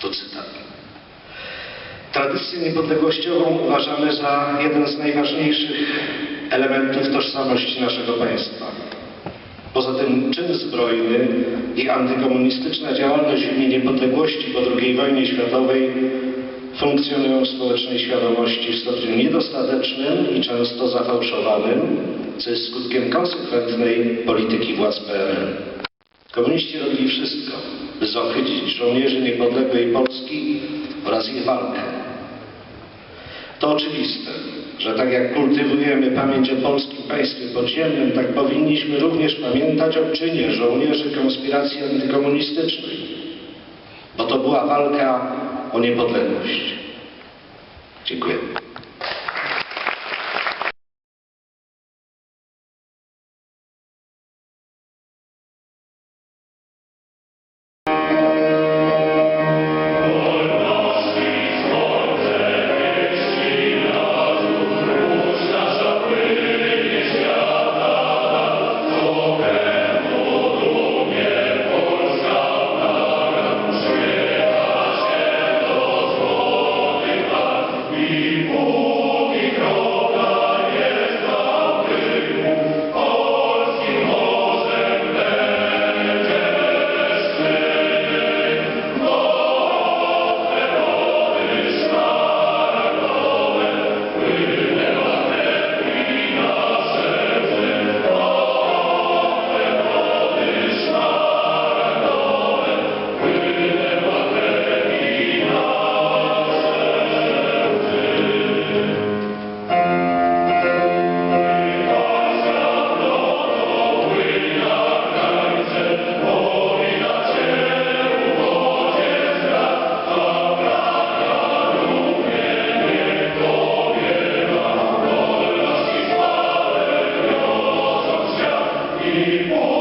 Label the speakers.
Speaker 1: To cytat. Tradycję niepodległościową uważamy za jeden z najważniejszych elementów tożsamości naszego państwa. Poza tym czyn zbrojny i antykomunistyczna działalność w imię niepodległości po II wojnie światowej funkcjonują w społecznej świadomości w stopniu niedostatecznym i często zafałszowanym, co jest skutkiem konsekwentnej polityki władz PRL. Komuniści robili wszystko, by zohydzić żołnierzy niepodległej Polski oraz ich walkę. To oczywiste, że tak jak kultywujemy pamięć o polskim państwie podziemnym, tak powinniśmy również pamiętać o czynie żołnierzy konspiracji antykomunistycznej, bo to była walka o niepodległość. Dziękuję. He